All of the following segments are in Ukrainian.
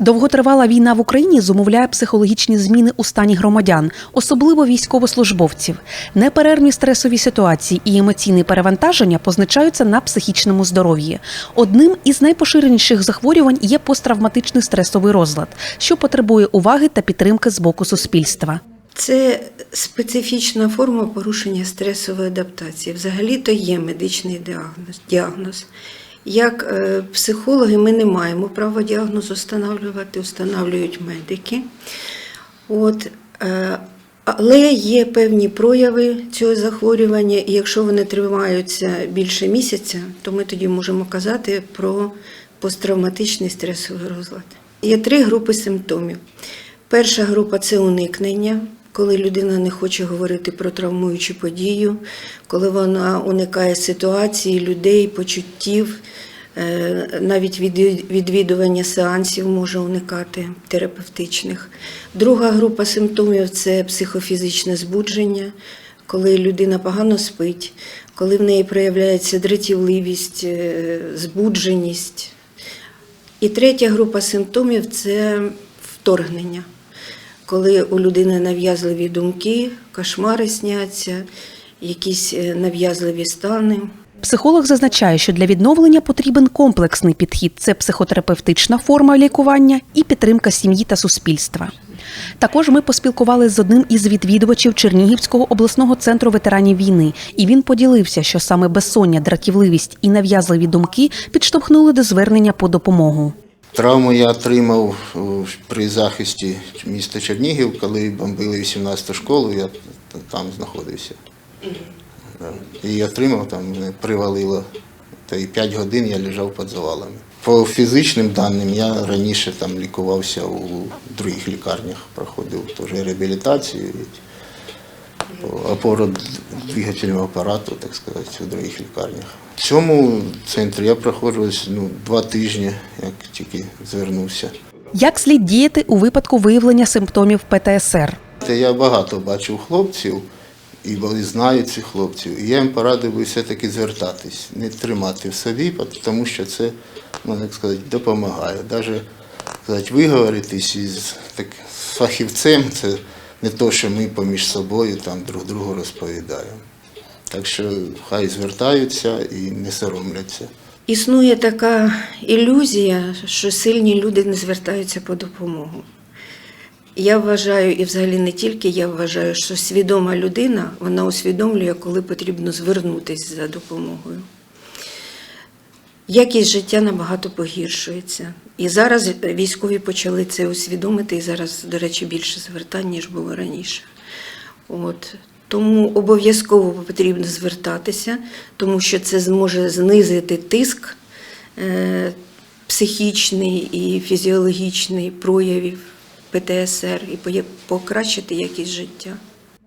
Довготривала війна в Україні зумовляє психологічні зміни у стані громадян, особливо військовослужбовців. Неперервні стресові ситуації і емоційне перевантаження позначаються на психічному здоров'ї. Одним із найпоширеніших захворювань є посттравматичний стресовий розлад, що потребує уваги та підтримки з боку суспільства. Це специфічна форма порушення стресової адаптації. Взагалі-то є медичний діагноз. діагноз. Як е, психологи ми не маємо права діагноз встановлювати, встановлюють медики. От, е, але є певні прояви цього захворювання, і якщо вони триваються більше місяця, то ми тоді можемо казати про посттравматичний стресовий розлад. Є три групи симптомів. Перша група це уникнення, коли людина не хоче говорити про травмуючу подію, коли вона уникає ситуації, людей, почуттів, е, навіть відвідування сеансів може уникати терапевтичних. Друга група симптомів це психофізичне збудження, коли людина погано спить, коли в неї проявляється дратівливість, е, збудженість. І третя група симптомів це вторгнення, коли у людини нав'язливі думки, кошмари сняться, якісь е, нав'язливі стани. Психолог зазначає, що для відновлення потрібен комплексний підхід це психотерапевтична форма лікування і підтримка сім'ї та суспільства. Також ми поспілкувалися з одним із відвідувачів Чернігівського обласного центру ветеранів війни, і він поділився, що саме безсоння, дратівливість і нав'язливі думки підштовхнули до звернення по допомогу. Травму я отримав при захисті міста Чернігів, коли бомбили 18-ту школу, я там знаходився. І отримав там, привалило. Та і 5 годин я лежав під завалами. По фізичним даним я раніше там лікувався у других лікарнях, проходив теж реабілітацію. По опорно-двигательному апарату, так сказати, у других лікарнях. В цьому центрі я проходжусь ну, два тижні, як тільки звернувся. Як слід діяти у випадку виявлення симптомів ПТСР? Я багато бачив хлопців, і знають цих хлопців. І я їм порадив би все-таки звертатись, не тримати в собі, тому що це, ну, як сказати, допомагає. Навіть сказати, виговоритись із так, з фахівцем це не то, що ми поміж собою там друг другу розповідаємо. Так що хай звертаються і не соромляться. Існує така ілюзія, що сильні люди не звертаються по допомогу. Я вважаю, і взагалі не тільки я вважаю, що свідома людина вона усвідомлює, коли потрібно звернутися за допомогою. Якість життя набагато погіршується. І зараз військові почали це усвідомити, і зараз, до речі, більше звертань, ніж було раніше. От. Тому обов'язково потрібно звертатися, тому що це зможе знизити тиск е, психічний і фізіологічний проявів ПТСР і покращити якість життя.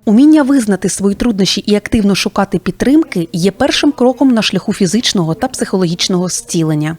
Уміння визнати свої труднощі і активно шукати підтримки є першим кроком на шляху фізичного та психологічного зцілення.